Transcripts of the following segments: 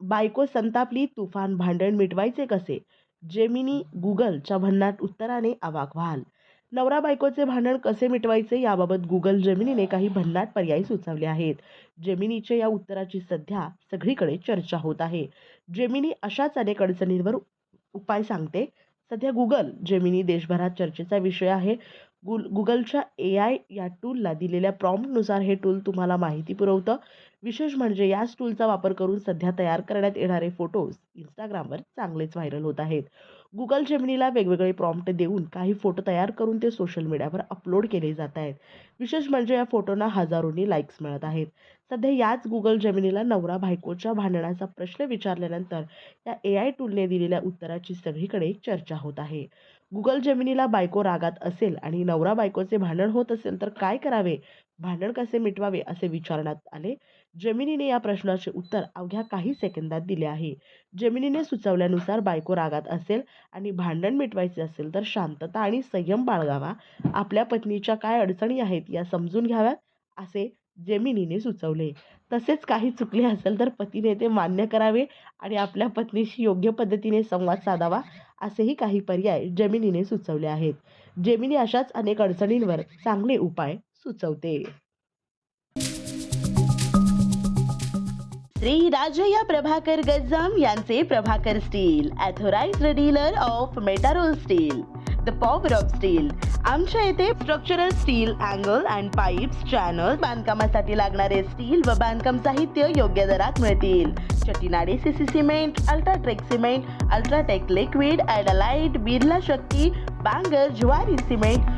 बायको संतापली तुफान भांडण मिटवायचे कसे? जेमिनी गुगलच्या भन्नाट उत्तराने अवाक व्हाल नवरा बायकोचे भांडण कसे मिटवायचे याबाबत गुगल जेमिनीने काही भन्नाट पर्याय सुचवले आहेत. जेमिनीच्या या उत्तराची सध्या सगळीकडे चर्चा होत आहे. जेमिनी अशाच अनेक अडचणींवर उपाय सांगते. सध्या गुगल जेमिनी देशभरात चर्चेचा विषय आहे. गुल गुगलच्या ए आय या टूलला दिलेल्या प्रॉम्प्टनुसार हे टूल तुम्हाला माहिती पुरवतं. विशेष म्हणजे याच टूलचा वापर करून सध्या तयार करण्यात येणारे फोटोज इंस्टाग्रामवर चांगलेच व्हायरल होत आहेत. गुगल जेमिनीला वेगवेगळे प्रॉम्प्ट देऊन काही फोटो तयार करून ते सोशल मीडियावर अपलोड केले जात आहेत. विशेष म्हणजे या फोटोंना हजारोंनी लाईक्स मिळत आहेत. सध्या याच गुगल जेमिनीला नवरा बायकोच्या भांडणाचा प्रश्न विचारल्यानंतर या ए आय टूलने दिलेल्या उत्तराची सगळीकडे चर्चा होत आहे. गुगल जेमिनीला बायको रागात असेल आणि नवरा बायकोचे भांडण होत असेल तर काय करावे? भांडण कसे मिटवावे असे विचारण्यात आले. जमिनीने या प्रश्नाचे उत्तर अवघ्या काही सेकंदात दिले आहे. जमिनीने सुचवल्यानुसार बायको रागात असेल आणि भांडण मिटवायचे असेल तर शांतता आणि संयम बाळगावा. आपल्या पत्नीच्या काय अडचणी आहेत या समजून घ्याव्यात असे जेमिनीने सुचवले. तसेच काही चुकले असेल तर पतीने ते मान्य करावे आणि आपल्या पत्नीशी योग्य पद्धतीने संवाद साधावा असेही काही पर्याय जेमिनीने सुचवले आहेत. जेमिनी अशाच अनेक अडचणींवर चांगले उपाय सुचवते. श्री राजया प्रभाकर गज्जाम यांचे Prabhakar steel authorised dealer of Metarol steel the power of steel. आमच्या येथे structural steel angle and pipes channel बांधकामासाठी लागणारे स्टील व बांधकाम साहित्य योग्य दरात मिळतील. Chettinad CC cement UltraTech cement UltraTech liquid ॲडालाइट Birla Shakti Bangur Zuari cement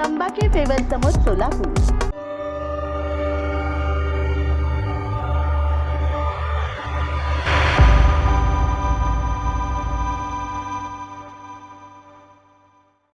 तंबाखे favour समोर सोलापूर.